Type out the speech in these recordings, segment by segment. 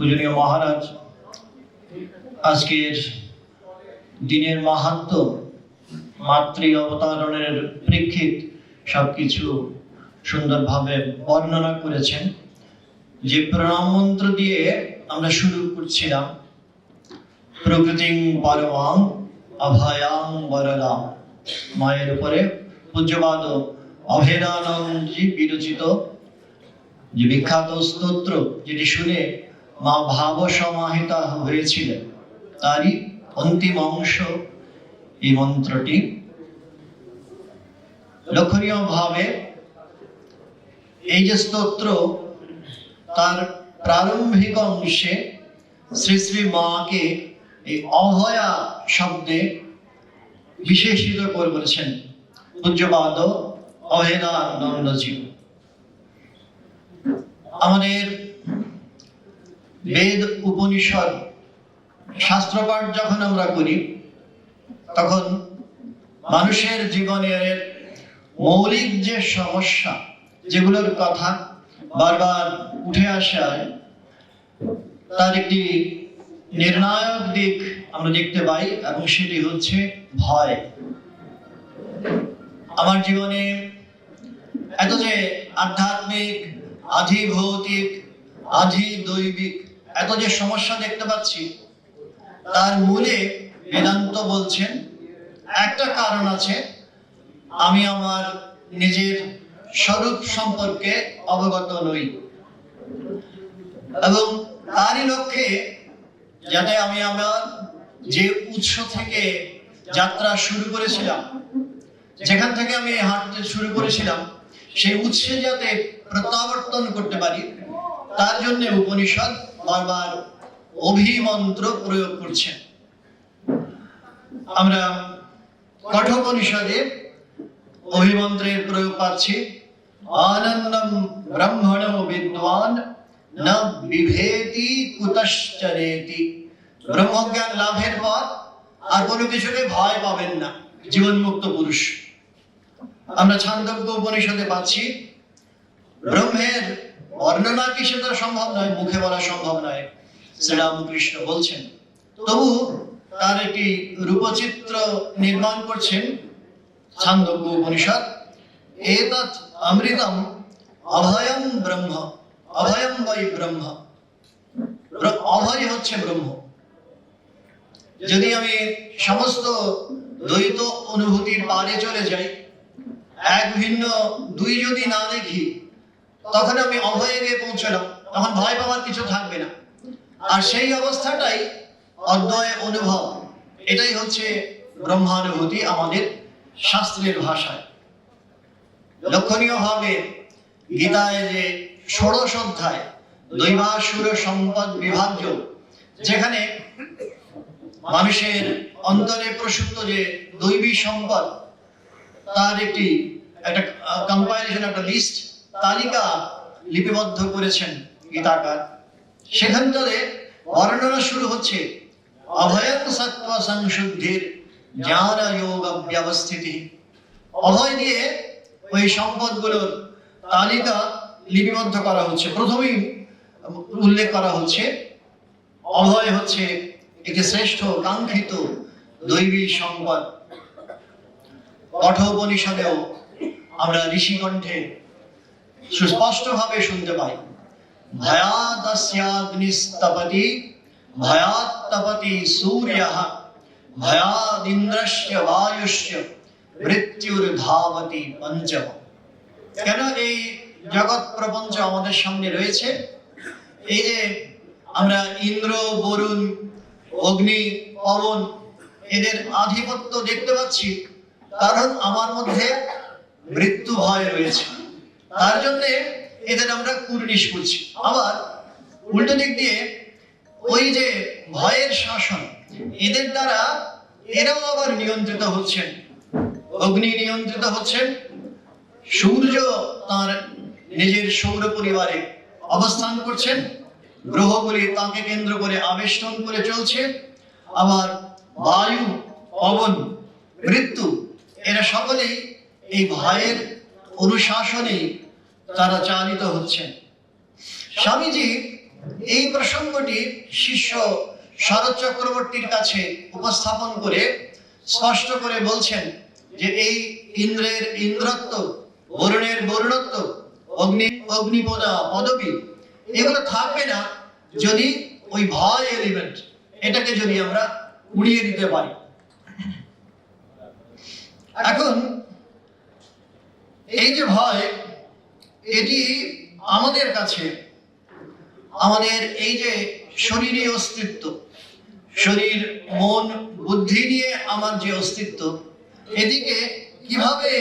পূজনীয় মহারাজ, আজকের দিনের মাহাত্ম, মাতৃ অবতারণের প্রেক্ষিত সবকিছু সুন্দরভাবে বর্ণনা করেছেন। যে প্রণাম মন্ত্র দিয়ে আমরা শুরু করছিলাম, প্রকৃতিং পরমাং অভয়াং বরদাম। মায়ের উপরে পূজ্যবাদ অভেদানন্দজি বিরচিত। যে বিখ্যাত স্তোত্র যেটি শুনে মা ভাব সমাহিতা হয়েছিলেন। তারই অন্তিম অংশ এই মন্ত্রটি। লক্ষণীয় ভাবে এই যে স্তোত্র, তার প্রারম্ভিক অংশে শ্রী শ্রী মাকে এই অভয়া শব্দে বিশেষিত করে বলেছেন, পূজ্যপাদ অভেদানন্দজি আমাদের বেদ, উপনিষদ, শাস্ত্রপাঠ যখন আমরা করি, তখন মানুষের জীবনের মৌলিক যে সমস্যা, যেগুলোর কথা বারবার উঠে আসায় তার একটি নির্ণায়ক দিক আমরা দেখতে পাই এবং সেটি হচ্ছে ভয়। আমার জীবনে এত যে আধ্যাত্মিক আধি ভৌতিক আধি দৈবিক এত যে সমস্যা দেখতে পাচ্ছি, তার মূলে বেদান্ত বলছেন, একটা কারণ আছে, আমি আমার নিজের স্বরূপ সম্পর্কে অবগত নই। এবং তারই লক্ষ্যে যাতে আমি আমার যে উৎস থেকে যাত্রা শুরু করেছিলাম, যেখান থেকে আমি হাঁটতে শুরু করেছিলাম, সেই উৎসে যাতে প্রত্যাবর্তন করতে পারি, তার জন্য উপনিষদ বারবার অভিমন্ত্র প্রয়োগ করছেন। আমরা কঠোপনিষদে অভিমন্ত্রের প্রয়োগ পাচ্ছি। আনন্দম ব্রহ্মণ বিদ্বান, না বিভেতি কুতশ্চরেতি। ব্রহ্মজ্ঞান লাভের পর আর কোনো কিছুকে ভয় পাবেন না, জীবনমুক্ত পুরুষ। আমরা ছান্দজ্ঞ উপনিষদে পাচ্ছি, ব্রহ্মের বর্ণনা কি সেটা সম্ভব নয়, মুখে বলা সম্ভব নয় শ্রীরামকৃষ্ণ বলছেন। তবু তার একটি রূপচিত্র নির্মাণ করছেন ছান্দজ্ঞ উপনিষদ। এতৎ অমৃতম অভয়ম ব্রহ্ম অভয়ম বৈ ব্রহ্ম। ব্র- অভয় হচ্ছে ব্রহ্ম। যদি আমি সমস্ত দ্বৈত অনুভূতির পারে চলে যাই, এক ভিন্ন দুই যদি না দেখি তখন আমি অভয়ে গিয়ে পৌঁছলাম। তখন ভয় পাওয়ার কিছু থাকবে না। আর সেই অবস্থাটাই অদ্বয় অনুভব। এটাই হচ্ছে ব্রহ্মানুভূতি আমাদের শাস্ত্রের ভাষায়। লক্ষণীয় ভাবে গীতায় যে ষোড়শ অধ্যায়, দৈবাসুর সম্পদ বিভাজ্য, যেখানে মানুষের অন্তরে প্রসুপ্ত যে দৈবী সম্পদ, তার একটি, একটা কম্পাইলেশন একটা লিস্ট তালিকা লিপিবদ্ধ করেছেন গীতাকার। সেখানটাতে বর্ণনা শুরু হচ্ছে অভয়ং সত্ত্ব সংশুদ্ধির জ্ঞান যোগ ব্যবস্থিতি। অভয় দিয়ে ওই সম্পদগুলোর তালিকা লিপিবদ্ধ করা হচ্ছে। প্রথমেই উল্লেখ করা হচ্ছে, অভয় হচ্ছে একটি শ্রেষ্ঠ কাঙ্ক্ষিত দৈবী সম্পদ। কঠোপনিষদেও আমরা ঋষিকণ্ঠে সুস্পষ্টভাবে শুনতে পাই। ভয়াদস্যাগ্নিস্তপতি, ভয়াত্তপতি সূর্য ভয়াদিন্দ্রস্য বায়ুষ্য মৃত্যুর্ধাবতি পঞ্চম। কেন এই জগৎ প্রপঞ্চ আমাদের সামনে রয়েছে? এই যে আমরা ইন্দ্র, বরুণ, অগ্নি, পবন, এদের আধিপত্য দেখতে পাচ্ছি, কারণ আমার মধ্যে মৃত্যু ভয় রয়েছে। তার জন্য এদের আমরা কুর্নিশ করছি। আবার উল্টো দিক দিয়ে ওই যে ভয়ের শাসন, এদের দ্বারা এরাও আবার নিয়ন্ত্রিত হচ্ছেন। অগ্নি নিয়ন্ত্রিত হচ্ছেন। সূর্য তার নিজের সৌর পরিবারে অবস্থান করছেন। গ্রহগুলি তাকে কেন্দ্র করে আবেষ্টন করে চলছে। আবার বায়ু, পবন, মৃত্যু, এরা সকলেই এই ভয়ের অনুশাসনেই তারা চালিত হচ্ছেন। স্বামীজি এই প্রসঙ্গটি শিষ্য শরৎ চক্রবর্তীর কাছে উপস্থাপন করে স্পষ্ট করে বলছেন যে এই ইন্দ্রের ইন্দ্রত্ব, বরুণের বরুণত্ব, অগ্নি, অগ্নিপদা, পদবী, এগুলো থাকবে না যদি ওই ভয় এলিমেন্ট এটাকে যদি আমরা উড়িয়ে দিতে পারি। এখন এই যে ভয় এটি আমাদের কাছে আমাদের এই যে শরীরী অস্তিত্ব, শরীর, মন, বুদ্ধি নিয়ে আমার যে অস্তিত্ব, এদিকে কীভাবে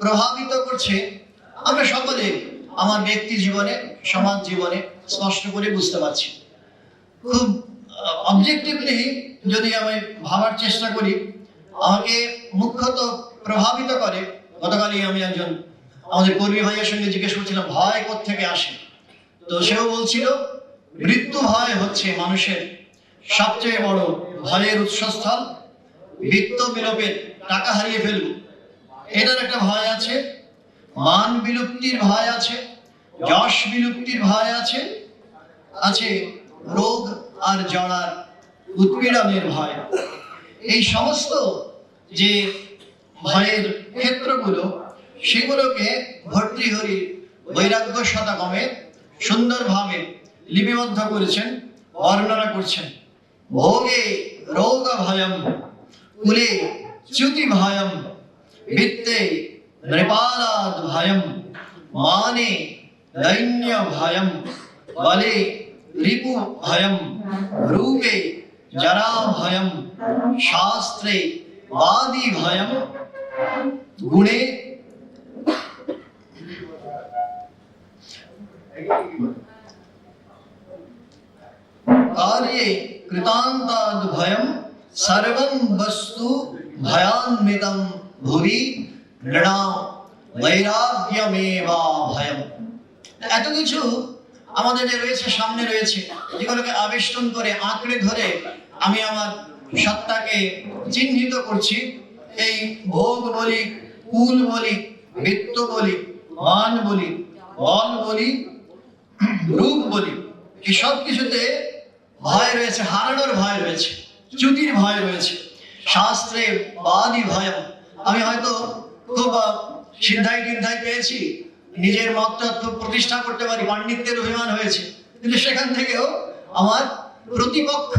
প্রভাবিত করছে, আমরা সকলে আমার ব্যক্তি জীবনে, সমাজ জীবনে স্পষ্ট করে বুঝতে পারছি। খুব অবজেক্টিভলি যদি আমি ভাবার চেষ্টা করি, আমাকে মুখ্যত প্রভাবিত করে, গতকালই আমি একজন আমাদের কর্মী ভাইয়ের সঙ্গে জিজ্ঞেস করছিলাম, ভয় থেকে আসে? তো সেও বলছিল, মৃত্যু ভয় হচ্ছে মানুষের। সবচেয়ে বড় ভয়ের উৎসস্থল, বৃত্ত বিলোপের টাকা হারিয়ে ফেলব। এটার একটা ভয় আছে, মান বিলুপ্তির ভয় আছে, যশ বিলুপ্তির ভয় আছে আছে রোগ আর জড়ার উৎপীড়নের ভয়। এই সমস্ত যে ভয়ের ক্ষেত্রগুলো সেগুলোকে ভর্তৃহরি বৈরাগ্য শতাগমে সুন্দরভাবে লিপিবদ্ধ করেছেন, বর্ণনা করছেন। ভোগে রোগ ভয়ম কুলে চ্যুতি ভয়ম বিত্তে নৃপালাদ ভয়ম মানে দৈন্য ভয়ম বলে রিপু ভয়ম রূপে জরা ভয়ম শাস্ত্রে বাদি ভয়ম গুণে कार्ये कृतान्ताद् भयं सर्वं वस्तु भयान्वितं भुवि নৃণাম বৈরাগ্যমেবা ভয়ম এত কিছু আমাদের যে রয়েছে সামনে রয়েছে যেগুলোকে আবেষ্টন করে আঁকড়ে ধরে আমি আমার সত্তাকে চিহ্নিত করছি এই ভোগ বলি কুল বলি বৃত্ত বলি মান বলি বল বলি রূপ বলি, কি সব কিছুতে ভয় রয়েছে, হারানোর ভয় রয়েছে, চ্যুতির ভয় রয়েছে, শাস্ত্রে বাদী ভয় আমি হয়তো খুব সিদ্ধাই টিদ্ধাই পেয়েছি, নিজের মতটা প্রতিষ্ঠা করতে পারি, পাণ্ডিত্যের অভিমান হয়েছে, কিন্তু সেখান থেকেও আমার প্রতিপক্ষ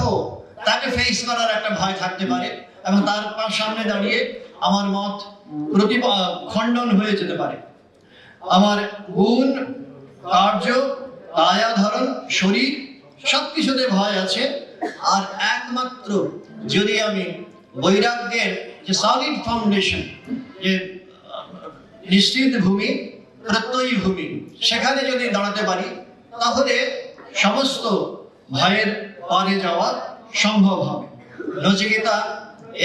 তাকে ফেস করার একটা ভয় থাকতে পারে এবং তার সামনে দাঁড়িয়ে আমার মত প্রতি খণ্ডন হয়ে যেতে পারে। আমার গুণ, কার্য কায়া ধরন, শরীর, সবকিছুতে ভয় আছে। আর একমাত্র যদি আমি বৈরাগ্যের যে সলিড ফাউন্ডেশন যে নিশ্চিত ভূমি, প্রত্যয়ী ভূমি, সেখানে যদি দাঁড়াতে পারি, তাহলে সমস্ত ভয়ের পারে যাওয়া সম্ভব হবে। নচিকেতা,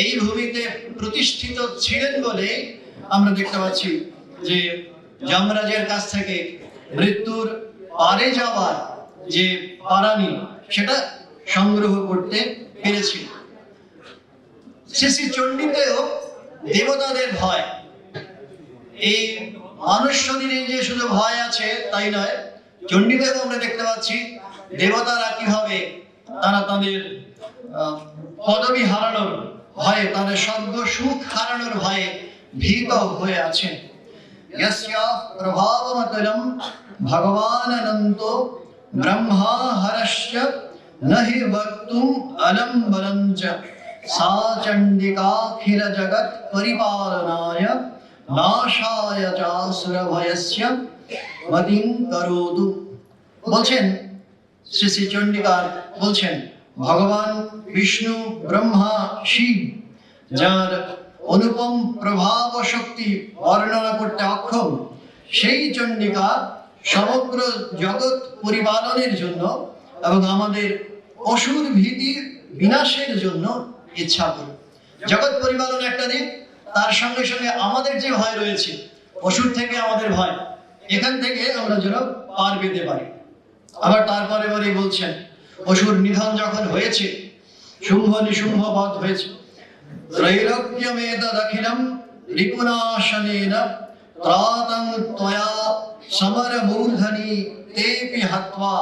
এই ভূমিতে প্রতিষ্ঠিত ছিলেন বলে আমরা দেখতে পাচ্ছি যে যমরাজের কাছ থেকে মৃত্যুর পারে যাওয়ার যে পারানি, সেটা সংগ্রহ করতে পেরেছিল। শ্রী শ্রী চণ্ডীতেও দেবতাদের ভয়। এই মানুষ শরীরে যে শুধু ভয় আছে, তাই নয় চণ্ডীদেব আমরা দেখতে পাচ্ছি দেবতারা কীভাবে তারা তাদের পদবী হারানোর ভয়ে, তাদের স্বর্গ সুখ হারানোর ভয়ে ভীত হয়ে আছেন। यस्य प्रभावमतुलं भगवानन्त ब्रह्मा हरश्च न हि वक्तुम् अलं बलं च सा चण्डिकाखिलजगत्परिपालनाय नाशाय चासुरभयस्य মতিং করোতু বলছেন শ্রী শ্রী চণ্ডিকার বলছেন ভগবান বিষ্ণু ব্রহ্মা শিব যার অনুপম প্রভাব শক্তি বর্ণনা করতে অক্ষম। সেই চণ্ডিকা সমগ্র জগৎ পরিপালনের জন্য এবং আমাদের অসুর ভীতি বিনাশের জন্য ইচ্ছা করি। জগৎ পরিপালন একটা দিক তার সঙ্গে সঙ্গে আমাদের যে ভয় রয়েছে, অসুর থেকে আমাদের ভয়, এখান থেকে আমরা যেন পার পেতে পারি। আবার তারপরে পরে বলছেন, অসুর নিধন যখন হয়েছে, শুম্ভ নিশুম্ভ বধ হয়েছে त्रैलोक्यमेतदखिलं रिपुनाशनेन त्रातं त्वया समरमूर्धनि तेऽपि हत्वा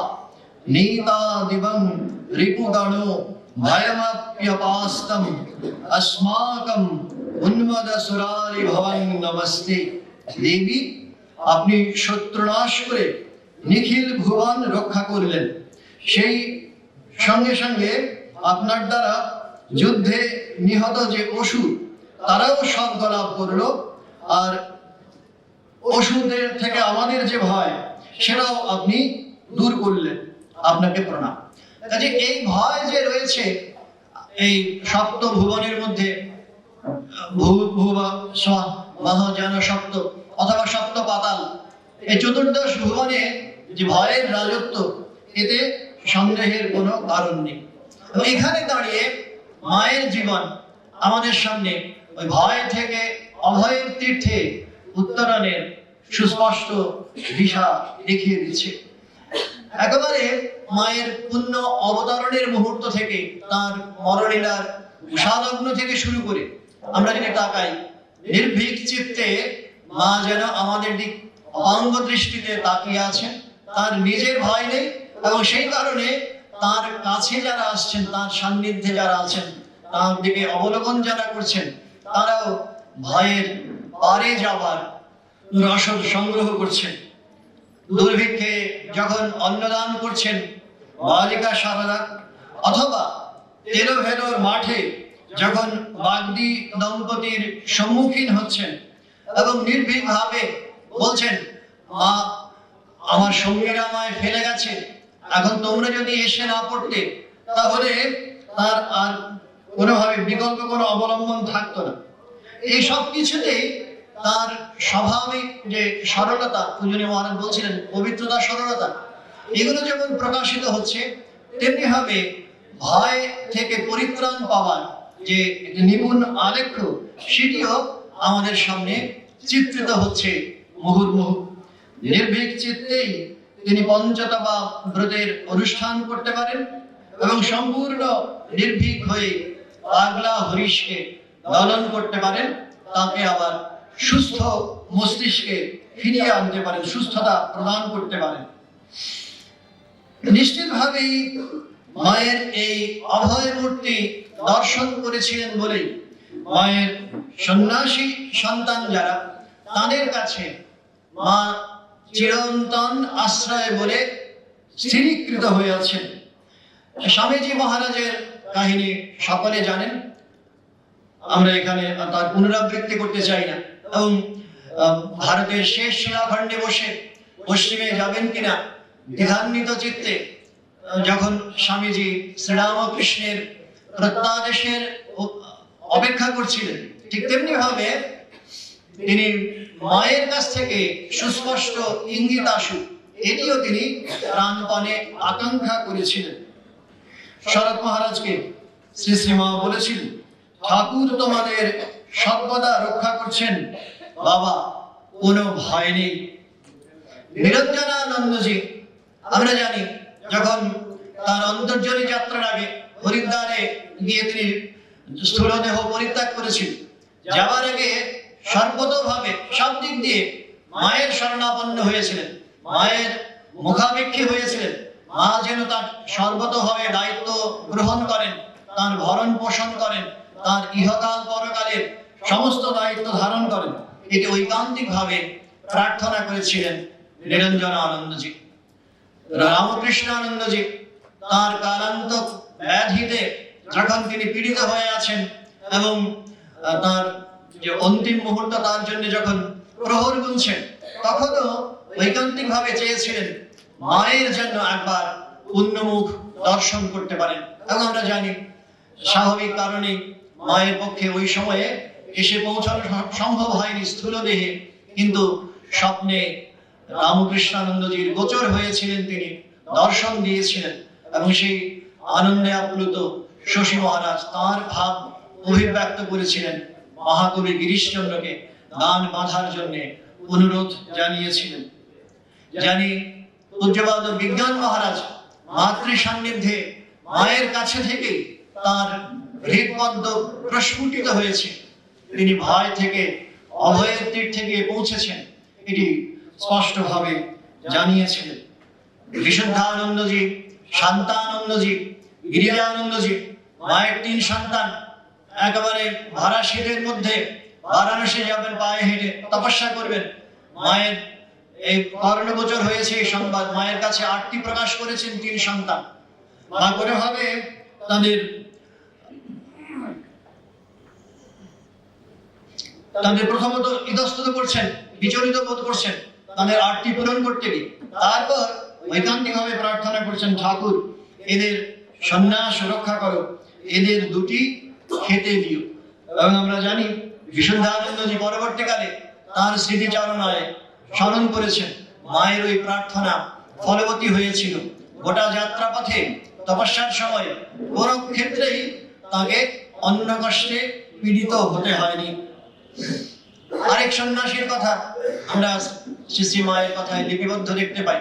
नीतादिवं रिपुगणो भयमप्यपास्तम् अस्माकम् উন্মদসুরারি নমস্তে দেবী আপনি শত্রুনাশ করে নিখিল ভুবন রক্ষা করলেন সেই সঙ্গে সঙ্গে আপনার দ্বারা যুদ্ধে নিহত যে অসুর তারাও স্বর্গ লাভ করল আর অসুরদের থেকে আমাদের যে ভয়, সেটাও আপনি দূর করলেন, আপনাকে প্রণাম। কাজে এই ভয় যে রয়েছে, এই সপ্ত ভুবনের মধ্যে, ভূ সপ্ত অথবা সপ্ত পাতাল, এই চতুর্দশ ভুবনে যে ভয়ের রাজত্ব, এতে সন্দেহের কোনো কারণ নেই। এখানে দাঁড়িয়ে মায়ের জীবন আমাদের সামনে ওই ভয় থেকে অভয়ের তীর্থে উত্তরণের সুস্পষ্ট দিশা দেখিয়ে দিচ্ছে। একেবারে মায়ের পুণ্য অবতরণের মুহূর্ত থেকে তার মরলীলার উষালগ্ন থেকে শুরু করে আমরা যদি তাকাই, নির্ভীক চিত্তে মা যেন আমাদের দিক অঙ্গ দৃষ্টিতে তাকিয়ে আছেন, তার নিজের ভয় নেই এবং সেই কারণে তার কাছে যারা আসছেন, তার সান্নিধ্যে যারা আছেন, তার দিকে অবলোকন যারা করছেন, তারাও ভয়ের পারে যাওয়ার রসদ সংগ্রহ করছেন। দুর্ভিক্ষে যখন অন্নদান করছেন, বালিকা সারদা অথবা তেলোভেলোর মাঠে যখন বাগদি দম্পতির সম্মুখীন হচ্ছেন এবং নির্ভীকভাবে বলছেন, মা, আমার সঙ্গীরা আমায় ফেলে গেছে। এখন তোমরা যদি এসে না পড়তে, তাহলে তার আর কোনোভাবে বিকল্প কোনো অবলম্বন থাকতো না। এই সব কিছুতেই তার স্বাভাবিক যে সরলতা, পূজনীয় মহারাজ বলছিলেন, পবিত্রতা, সরলতা, এগুলো যেমন প্রকাশিত হচ্ছে তেমনি হবে ভয় থেকে পরিত্রাণ পাওয়ার যে নিপুণ আলেখ্য, সেটিও আমাদের সামনে চিত্রিত হচ্ছে মুহুর্মুহু। নির্ভীক চিত্তেই তিনি পঞ্চতবা ব্রতের অনুষ্ঠান করতে পারেন এবং সম্পূর্ণ নির্ভীক হয়ে পাগলা হরিশকে লালন করতে পারেন, তাকে আবার সুস্থ মস্তিষ্কে ফিরিয়ে আনতে পারেন, সুস্থতা প্রদান করতে পারেন। নিশ্চিতভাবেই মায়ের এই অভয় মূর্তি দর্শন করেছিলেন বলেই মায়ের সন্ন্যাসী সন্তান যারা, তাদের কাছে মা চিরন্তন আশ্রয় বলে স্থিরীকৃত হয়ে আছেন। স্বামীজি মহারাজের কাহিনী সকলে জানেন। আমরা এখানে তার পুনরাবৃত্তি করতে চাই না। এবং ভারতের শেষ শিলাখণ্ডে বসে পশ্চিমে যাবেন কিনা দ্বিধান্বিত চিত্তে যখন স্বামীজি শ্রীরামকৃষ্ণের প্রত্যাদেশের অপেক্ষা করছিলেন, ঠিক তেমনি ভাবে তিনি মায়ের কাছ থেকে সুস্পষ্ট ইঙ্গিত আসুক। এটিও তিনি প্রাণপণে আকাঙ্ক্ষা করেছিলেন। শরৎ মহারাজকে শ্রী শ্রীমা বলেছিলেন ঠাকুর তোমাদের সর্বদা রক্ষা করছেন। বাবা, কোনো ভয় নেই। নিরঞ্জনানন্দজি, আমরা জানি যখন তার অন্তর্জনী যাত্রার আগে হরিদ্বারে গিয়ে তিনি স্থূলদেহ পরিত্যাগ করেছিলেন, যাওয়ার আগে সর্বতভাবে সব দিক দিয়ে মায়ের শরণাপন্ন হয়েছিলেন। মায়ের মুখাপেক্ষী হয়েছিলেন। মা যেন তার সর্বতভাবে দায়িত্ব গ্রহণ করেন, তার ভরণ পোষণ করেন, তার ইহকাল পরকালের সমস্ত দায়িত্ব ধারণ করেন। এটি ঐকান্তিক ভাবে প্রার্থনা করেছিলেন নিরঞ্জন আনন্দজি। রামকৃষ্ণ আনন্দজি তার কালান্ত ব্যাধিতে যখন তিনি পীড়িত হয়ে আছেন এবং তার যে অন্তিম মুহূর্ত তার জন্য যখন প্রহর গুনছেন, তখনও ঐকান্তিক ভাবে চেয়েছিলেন মায়ের জন্য একবার পুণ্যমুখ দর্শন করতে পারেন। এবং আমরা জানি, স্বাভাবিক কারণে মায়ের পক্ষে ওই সময়ে এসে পৌঁছানো সম্ভব হয়নি স্থূল দেহে, কিন্তু স্বপ্নে রামকৃষ্ণানন্দজির গোচর হয়েছিলেন তিনি, দর্শন দিয়েছিলেন, এবং সেই আনন্দে আপ্লুত শশী মহারাজ তার ভাব অভিব্যক্ত করেছিলেন। মহাকবি গিরিশচন্দ্রকে গান বাঁধার জন্য অনুরোধ জানিয়েছিলেন। জানি পূজ্যবাদ বিজ্ঞান মহারাজ মাতৃ সান্নিধ্যে মায়ের কাছে থেকে তার হৃদপদ্ম প্রস্ফুটিত হয়েছে। তিনি ভয় থেকে অভয়ের তীর্থে থেকে পৌঁছেছেন, এটি স্পষ্টভাবে জানিয়েছিলেন। বিশুদ্ধানন্দজি, শান্তানন্দজি, গিরিজানন্দজি, মায়ের তিন সন্তান একেবারে ভাড়া শীতের মধ্যে, বারাণসী যাবেন, পায়ে হেঁটে তপস্যা করবেন। মায়ের এই কর্ণগোচর হয়েছে এই সংবাদ। মায়ের কাছে আটটি প্রকাশ করেছেন তিন সন্তান। মা করে ভাবে তাদের তাদের প্রথমত ইতস্তত করছেন, বিচলিত বোধ করছেন, তাদের আটটি পূরণ করতে গিয়ে। তারপর ঐকান্তিক ভাবে প্রার্থনা করছেন, ঠাকুর, এদের সন্ন্যাস রক্ষা করো। এদের দুটি খেতে দিও। এবং আমরা জানি বিশুদ্ধানন্দজি পরবর্তীকালে তার স্মৃতিচারণায় স্মরণ করেছেন। মায়ের ওই প্রার্থনা ফলবতী হয়েছিল। গোটা যাত্রাপথে তপস্যার সময় কোনো ক্ষেত্রেই তাকে অন্য কষ্টে পীড়িত হতে হয়নি। আরেক সন্ন্যাসীর কথা আমরা শ্রী মায়ের কথায় লিপিবদ্ধ দেখতে পাই।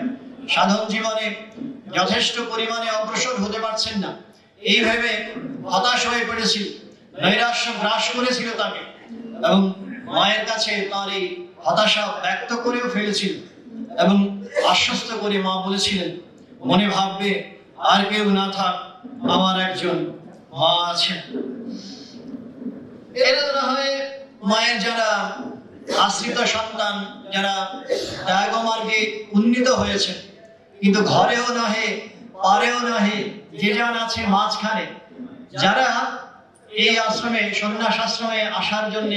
সাধন জীবনে যথেষ্ট পরিমাণে অগ্রসর হতে পারছেন না। এই ভেবে হতাশ হয়ে পড়েছিল নৈরাশ্য গ্রাস করেছিল তাকে এবং মায়ের কাছে তার এই হতাশা ব্যক্ত করেও ফেলেছিল এবং আশ্বস্ত করে মা বলেছিলেন, মনে ভাববে আর কেউ না থাক, আমার একজন মা আছেন। মায়ের যারা আশ্রিত সন্তান, যারা ত্যাগমার্গে উন্নীত হয়েছে কিন্তু ঘরেও নহে, পারেও নহে, যে যান আছে মাঝখানে, যারা এই আশ্রমে সন্ন্যাস আশ্রমে আসার জন্য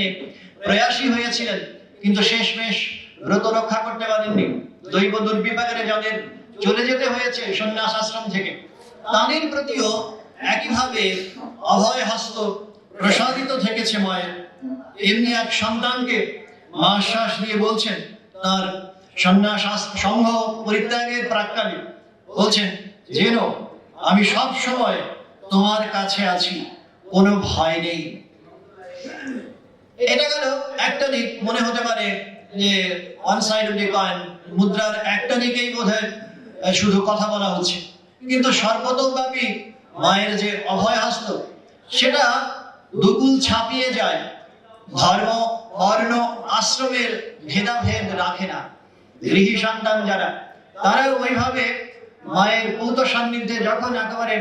প্রয়াসী হয়েছিলেন, কিন্তু শেষমেশ ব্রত রক্ষা করতে পারেননি। দৈব দুর্বিপাকে যাদের চলে যেতে হয়েছে সন্ন্যাস আশ্রম থেকে, তাদের প্রতিও একইভাবে অভয় হস্ত প্রসাদিত থেকেছে মায়ের। এমনি এক সন্তানকে আশ্বাস দিয়ে বলছেন, তার সন্ন্যাস সংঘ পরিত্যাগের প্রাক্কালে, বলছেন যেন আমি সব সময় তোমার কাছে আছি। কোনো ভয় নেই। এটা গেল একটা দিক। মনে হতে পারে যে one side of the coin মুদ্রার একটা দিকেই বোধহয় শুধু কথা বলা হচ্ছে। কিন্তু সর্বতব্যাপী মায়ের যে অভয় হস্ত, সেটা দুকুল ছাপিয়ে যায়। ধর্ম, বর্ণ, আশ্রমের ভেদাভেদ রাখে না। গৃহী সন্তান যারা তারা ওইভাবে মায়ের পৌত সান্নিধ্যে যখন একেবারে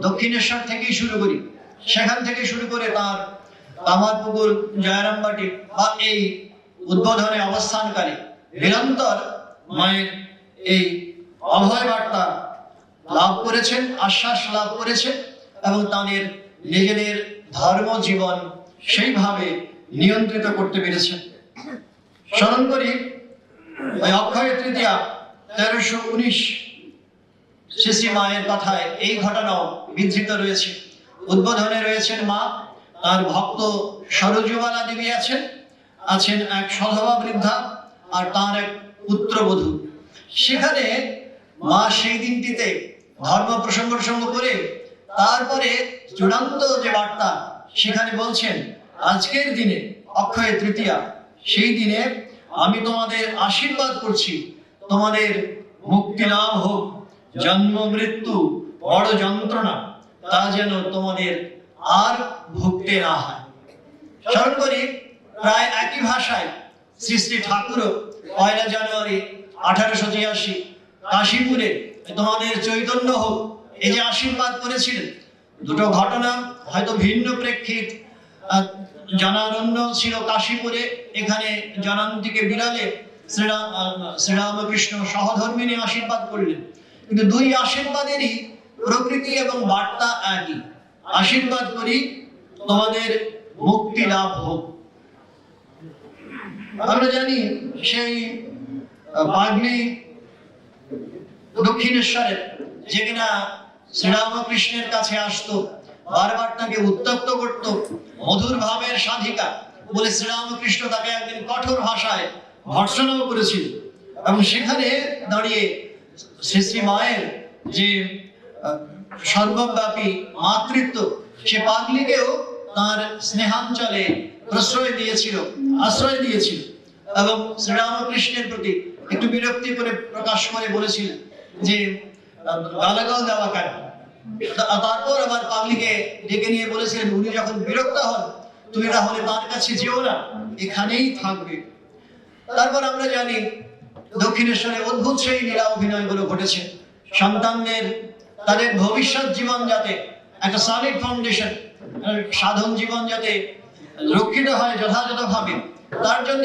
দক্ষিণেশ্বর থেকেই শুরু করি সেখান থেকে শুরু করে তার কামারপুকুর জয়রামবাটি বা এই উদ্বোধনে অবস্থানকারী নিরন্তর মায়ের এই অভয় বার্তা লাভ করেছেন, আশ্বাস লাভ করেছেন এবং তাদের নিজেদের ধর্ম জীবন সেইভাবে নিয়ন্ত্রিত করতে পেরেছেন। স্মরণ করি, ওই অক্ষয় তৃতীয়া, তেরোশো উনিশ শ্রী মায়ের কথায় এই ঘটনাও বিধৃত রয়েছে। উদ্বোধনে রয়েছেন মা, তার ভক্ত সরজুবালা দেবী আছেন আছেন এক সধবা বৃদ্ধা আর তার এক পুত্রবধূ। সেখানে মা সেই দিনটিতে ধর্ম প্রসঙ্গ প্রসঙ্গ করে তারপরে চূড়ান্ত যে বার্তা সেখানে বলছেন, আজকের দিনে অক্ষয় তৃতীয়া, সেই দিনে আমি তোমাদের আশীর্বাদ করছি। তোমাদের মুক্তি লাভ হোক। জন্ম, মৃত্যু, বড় যন্ত্রণা তা যেন তোমাদের আর ভুগতে না হয়। স্মরণ করি, প্রায় একই ভাষায় শ্রী শ্রী ঠাকুরও পয়লা জানুয়ারি আঠারোশো ছিয়াশি কাশীপুরে তোমাদের চৈতন্য হোক এই যে আশীর্বাদ করেছিলেন। দুটো ঘটনা হয়তো ভিন্ন প্রেক্ষিত। জনারণ্য ছিল কাশীপুরে, এখানে জনান্তিকে বিড়ালে শ্রীরাম শ্রীরামকৃষ্ণ সহধর্মিনী আশীর্বাদ করলেন। কিন্তু দুই আশীর্বাদেরই প্রকৃতি এবং বার্তা একই। আশীর্বাদ করি, তোমাদের মুক্তি লাভ হোক। আমরা জানি সেই বাগ্মী দক্ষিণেশ্বরের, যে কিনা শ্রীরামকৃষ্ণের কাছে আসতো, বারবার তাকে উত্তপ্ত করত, মধুর ভাবের সাধিকা বলে শ্রীরামকৃষ্ণ তাকে একদিন কঠোর ভাষায় ভর্সনাও করেছিল। এবং সেখানে দাঁড়িয়ে শ্রী শ্রী মায়ের যে সর্বব্যাপী মাতৃত্ব। সে পাগলিকেও তার স্নেহাঞ্চলে প্রশ্রয় দিয়েছিল, আশ্রয় দিয়েছিল এবং শ্রীরামকৃষ্ণের প্রতি একটু বিরক্তি করে প্রকাশ করে বলেছিলেন যে, গালাগাল দেওয়া কেন? তারপর আবার পাগলিকে ডেকে নিয়ে বলেছিলেন, উনি যখন বিরক্ত হন, তুমি তাহলে তার কাছে যেও না, এখানেই থাকবে। তারপর আমরা জানি দক্ষিণেশ্বরে অদ্ভুত সেই লীলা অভিনয়গুলো ঘটেছে। সন্তানদের তাদের ভবিষ্যৎ জীবন যাতে একটা সলিড ফাউন্ডেশন সাধন জীবন যাতে রক্ষিত হয় যথাযথভাবে। তার জন্য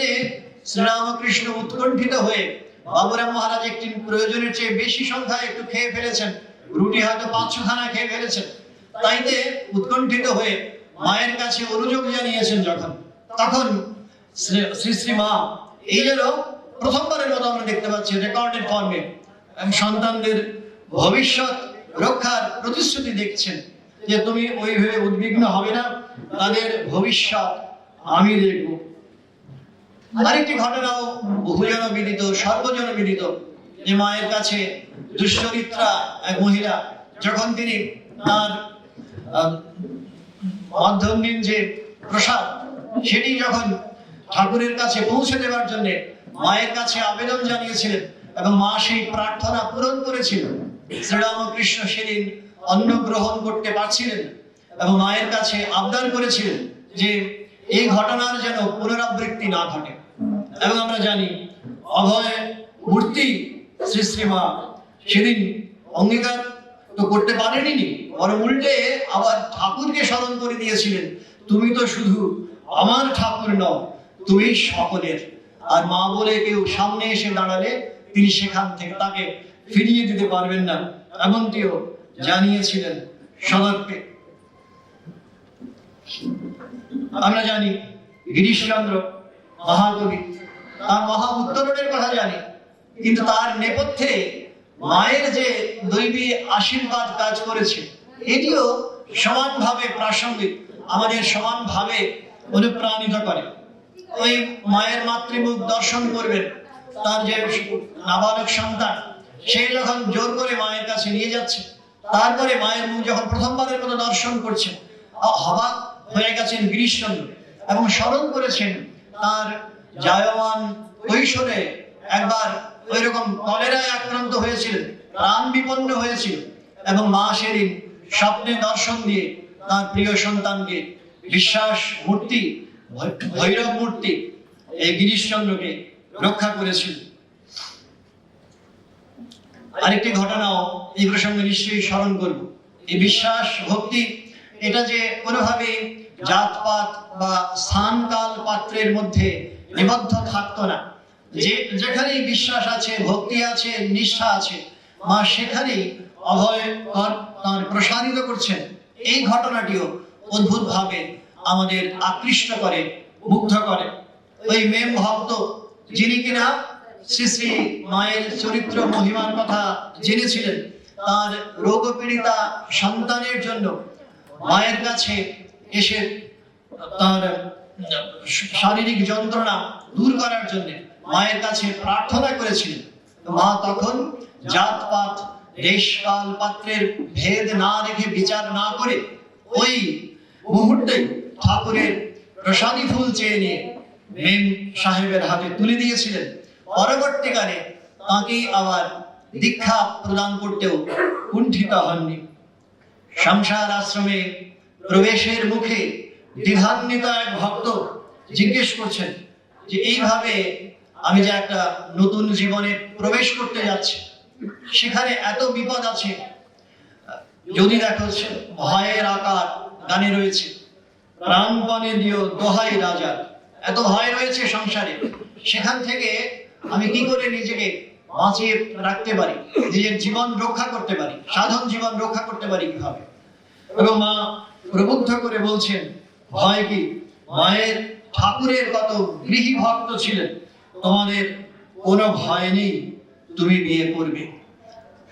শ্রীরামকৃষ্ণ উৎকণ্ঠিত হয়ে বাবুরাম মহারাজ একটি প্রয়োজনের চেয়ে বেশি সংখ্যায় একটু খেয়ে ফেলেছেন। রুটি হয়তো পাঁচ ছখানা খেয়ে ফেলেছেন। তাইতে উৎকণ্ঠিত হয়ে মায়ের কাছে অনুযোগ জানিয়েছেন যখন। তখন শ্রী শ্রী শ্রী মা, এই যেন প্রথমবারের মতো আমরা দেখতে পাচ্ছি রেকর্ডেড ফর্মে সন্তানদের ভবিষ্যৎ রক্ষার প্রতিশ্রুতি দেখছেন যে তুমি ওইভাবে উদ্বিগ্ন হবে না তাদের ভবিষ্যৎ আমি দেখব। আরেকটি ঘটনাও বহুজন বিদিত সর্বজন বিদিত যে মায়ের কাছে দুশ্চরিত্রা এক মহিলা যখন তিনি তার আহ, মধ্যমদিন যে প্রসাদ সেটি যখন ঠাকুরের কাছে পৌঁছে দেওয়ার জন্য মায়ের কাছে আবেদন জানিয়েছিলেন এবং মা সেই প্রার্থনা পূরণ করেছিল। শ্রীরামকৃষ্ণ সেদিন অন্ন গ্রহণ করতে পারছিলেন এবং মায়ের কাছে আবদার করেছিলেন যে এই ঘটনার যেন পুনরাবৃত্তি না ঘটে। এবং আমরা জানি, অভয় মূর্তি শ্রী শ্রীমা সেদিন অঙ্গীকার তো করতে পারেনি বরং উল্টে আবার ঠাকুরকে স্মরণ করে দিয়েছিলেন, তুমি তো শুধু আমার ঠাকুর নও, তুমি সকলের। আর মা বলে, কেউ সামনে এসে দাঁড়ালে তিনি সেখান থেকে তাকে ফিরিয়ে দিতে পারবেন না। এমনটিও জানিয়েছিলেন সদর্পে আমরা জানি, গিরিশচন্দ্র মহাকবি, তার মহা উত্তরণের কথা জানি, কিন্তু তার নেপথ্যে মায়ের যে দৈবী আশীর্বাদ কাজ করেছে, এটিও সমানভাবে প্রাসঙ্গিক, আমাদের সমানভাবে অনুপ্রাণিত করে। ওই মায়ের মাতৃমুখ দর্শন করবেন। তার যে নাবালক সন্তান, সে যখন জোর করে মায়ের কাছে নিয়ে যাচ্ছে, তারপরে মায়ের মুখ যখন প্রথমবারের মতো দর্শন করছেন হবাক হয়ে গেছেন গিরিশচন্দ্র এবং স্মরণ করেছেন তার জায়মান কৈশোরে একবার ওই রকম কলেরায় আক্রান্ত হয়েছিলেন, প্রাণ বিপন্ন হয়েছিল এবং মা সেদিন স্বপ্নে দর্শন দিয়ে তার প্রিয় সন্তানকে বিশ্বাস মূর্তি, ভৈরব মূর্তি, এই গিরিশচন্দ্রকে রক্ষা করেছিল আরেকটি ঘটনাও এই প্রসঙ্গে নিশ্চয়ই স্মরণ করব। এই বিশ্বাস, ভক্তি, এটা যে কোনোভাবে জাতপাত বা স্থান কাল পাত্রের মধ্যে নিবদ্ধ থাকতো না। যে যেখানেই বিশ্বাস আছে, ভক্তি আছে, নিষ্ঠা আছে, মা সেখানেই অভয় তার প্রসারিত করছেন। এই ঘটনাটিও অদ্ভুত ভাবে আমাদের আকৃষ্ট করে, মুগ্ধ করে। ওই মেম ভক্ত যিনি কিনা শ্রী শ্রী মায়ের চরিত্র মহিমার কথা জেনেছিলেন, তার রোগ পীড়িতা সন্তানের জন্য মায়ের কাছে এসে তার শারীরিক যন্ত্রণা দূর করার জন্য মায়ের কাছে প্রার্থনা করেছিলেন। মা তখন জাতপাত দেশকাল পাত্রের ভেদ না রেখে বিচার না করে ওই মুহূর্তে ঠাকুরের প্রসাদী ফুল চেয়ে নিয়ে মেম সাহেবের হাতে তুলে দিয়েছিলেন। পরবর্তীকালে তাকে আবার দীক্ষা প্রদান করতেও কুণ্ঠিত হননি। সংসার আশ্রমে প্রবেশের মুখে দ্বিধান্বিত এক ভক্ত জিজ্ঞেস করছেন যে, এইভাবে আমি যে একটা নতুন জীবনে প্রবেশ করতে যাচ্ছি, সেখানে এত বিপদ আছে? যদি দেখো ভয়ের আকার গানে রয়েছে, প্রাণপণে দিও দোহাই রাজা। এত ভয় রয়েছে সংসারে, সেখান থেকে আমি কি করে নিজেকে বাঁচিয়ে রাখতে পারি? নিজের জীবন রক্ষা করতে পারি, সাধন জীবন রক্ষা করতে পারি কীভাবে? এবং মা প্রবুদ্ধ করে বলছেন, ভয় কি? মায়ের, ঠাকুরের কত গৃহী ভক্ত ছিলেন, তোমাদের কোনো ভয় নেই, তুমি বিয়ে করবে।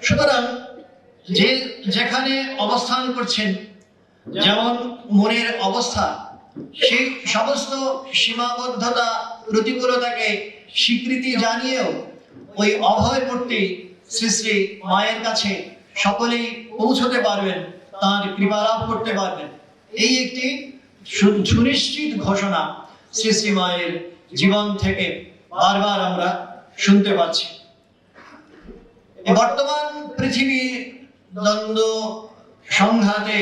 সুতরাং যে যেখানে অবস্থান করছেন, যেমন মনের অবস্থা সেই সমস্ত সীমাবদ্ধতা, প্রতিকূলতাকে স্বীকৃতি জানিয়েও ওই অভয় মূর্তি শ্রী শ্রী মায়ের কাছে সকলেই পৌঁছতে পারবেন, তার কৃপা লাভ করতে পারবেন। এই একটি সুনিশ্চিত ঘোষণা শ্রী শ্রী মায়ের জীবন থেকে বারবার আমরা শুনতে পাচ্ছি। বর্তমান পৃথিবী দ্বন্দ্ব সংঘাতে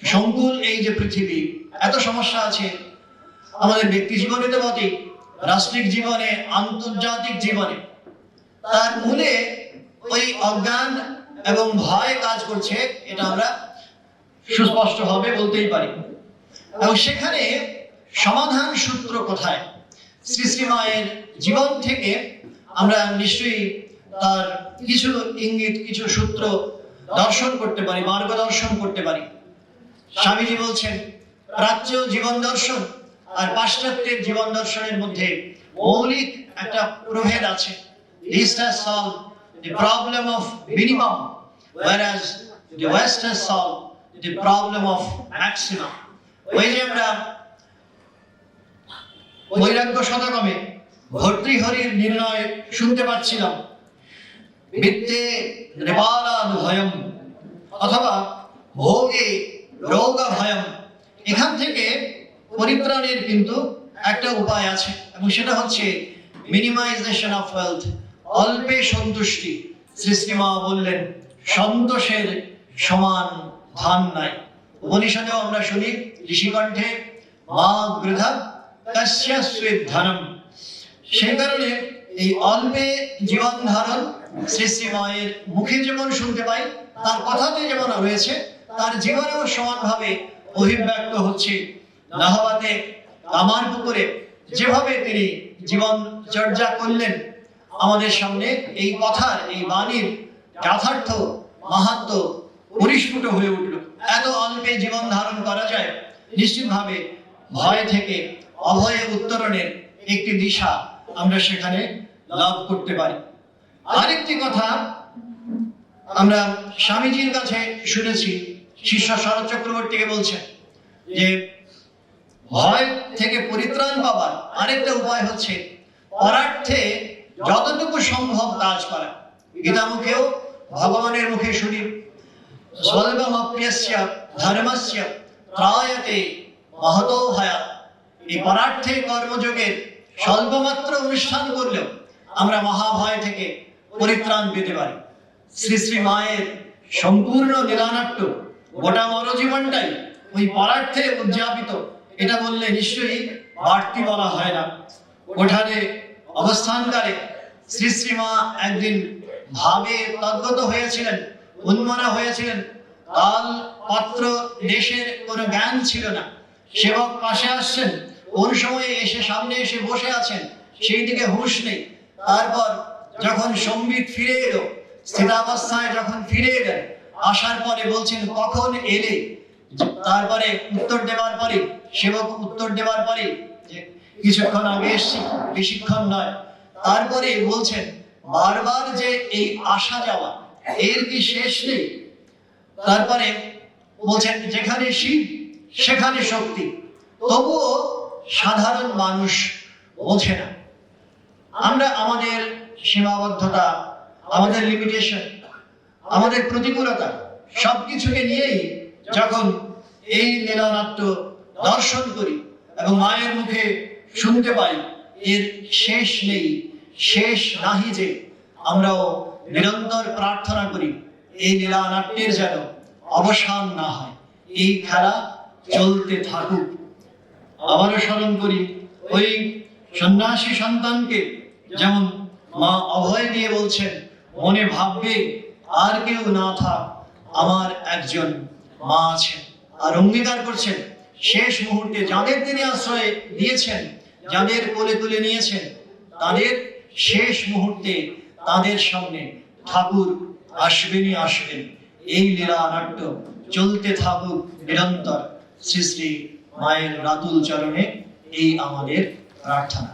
সংকুল এই যে পৃথিবী এত সমস্যা আছে। আমাদের ব্যক্তি জীবনে তো বটে রাষ্ট্রিক জীবনে, আন্তর্জাতিক জীবনে, তার মূলে ওই অজ্ঞান এবং ভয় কাজ করছে, এটা আমরা সুস্পষ্টভাবে বলতেই পারি। এবং সেখানে সমাধান সূত্র কোথায়? শ্রী শ্রী মায়ের জীবন থেকে আমরা নিশ্চয়ই তার কিছু ইঙ্গিত, কিছু সূত্র দর্শন করতে পারি, মার্গদর্শন করতে পারি। স্বামীজি বলছেন প্রাচ্য জীবন দর্শন আর পাশ্চাত্যের জীবন দর্শনের মধ্যে মৌলিক একটা প্রভেদ আছে has solved the problem of minimum, whereas the West has solved the problem of maximum. ওই যে আমরা বৈরাগ্য শতকমে ভর্তৃহরির নির্ণয় শুনতে পাচ্ছিলাম বিত্তে নৃপালাদ ভয়ম অথবা ভোগে রোগ ভয়ম এখান থেকে পরিত্রাণের কিন্তু একটা উপায় আছে, এবং সেটা হচ্ছে মিনিমাইজেশন অফ ওয়েলথ অল্পে সন্তুষ্টি। সৃষ্টিমা বললেন, সন্তোষের সমান ধান নাই। উপনিষদেও আমরা শুনি, ঋষিকণ্ঠে, মা গৃধা ধনম। সেই কারণে এই অল্পে জীবন ধারণ শ্রী মায়ের মুখে যেমন শুনতে পাই, তার কথাতে যেমন রয়েছে, তার জীবনেও সমানভাবে অভিব্যক্ত হচ্ছে। নাহবাতে আমার পুকুরে যেভাবে তিনি জীবন চর্যা করলেন, আমাদের সামনে এই কথার, এই বাণীর যথার্থ মাহাত্ম পরিস্ফুট হয়ে উঠল। এত অল্পে জীবন ধারণ করা যায়, নিশ্চিতভাবে ভয় থেকে অভয়ে উত্তরণের একটি দিশা আমরা সেখানে লাভ করতে পারি। আরেকটি কথা আমরা স্বামীজির কাছে শুনেছি শিষ্য শরৎ চক্রবর্তীকে বলছেন যে, ভয় থেকে পরিত্রাণ পাবার আরেকটা উপায় হচ্ছে পরার্থে যতটুকু সম্ভব কাজ করা। গীতা মুখেও ভগবানের মুখে শুনি, স্বল্পমপ্যস্য ধর্মস্য ত্রায়তে মহতো ভয়া। এই পরার্থে কর্মযোগের স্বল্পমাত্র অনুষ্ঠান করলেও আমরা মহাভয় থেকে পরিত্রাণ পেতে পারি। শ্রী শ্রী মায়ের সম্পূর্ণ লীলানাট্য গোটা মরজীবনটাই ওই পরার্থে উদযাপিত। এটা বললে নিশ্চয়ই বাড়তি বলা হয় না। ওঠানে অবস্থানকালে শ্রী শ্রী মা একদিন ভাবে তদ্গত হয়েছিলেন উন্মনা হয়েছিলেন। কাল পাত্র দেশের কোনো জ্ঞান ছিল না। সেবক পাশে আসছেন, কোন সময়ে এসে সামনে এসে বসে আছেন, সেই দিকে হুঁশ নেই। তারপর যখন সম্বিত ফিরে এলো, স্থিতাবস্থায় যখন ফিরে এলেন আসার পরে বলছেন, কখন এলে? তারপরে উত্তর দেওয়ার পরে, সেবক উত্তর দেওয়ার পরে যে কিছুক্ষণ আগে এসছি, বেশিক্ষণ নয়। তারপরে বলছেন, বারবার যে এই আসা যাওয়া, এর কি শেষ নেই? তারপরে বলছেন, যেখানে শিব, সেখানে শক্তি। তবুও সাধারণ মানুষ বোঝে না। আমরা আমাদের সীমাবদ্ধতা, আমাদের লিমিটেশন আমাদের প্রতিকূলতা সবকিছুকে নিয়েই যখন এই লীলানাট্য দর্শন করি এবং মায়ের মুখে শুনতে পাই, এর শেষ নেই, শেষ নাহি যে আমরাও নিরন্তর প্রার্থনা করি, এই লীলানাট্যের যেন অবসান না হয়, এই খেলা চলতে থাকুক। আবারও স্মরণ করি, ওই সন্ন্যাসী সন্তানকে যেমন মা অভয় দিয়ে বলছেন, মনে ভাববে আর কেউ না থাক, আমার একজন মা আছেন আর অঙ্গীকার করছেন। শেষ মুহূর্তে যাদের তিনি আশ্রয় দিয়েছেন, যাদের কোলে তুলে নিয়েছেন, তাদের শেষ মুহূর্তে তাদের সামনে ঠাকুর আসবেনই আসবেন। এই লীলা নাট্য চলতে থাকুক নিরন্তর। শ্রী শ্রী মায়ের রাতুল চরণে এই আমাদের প্রার্থনা।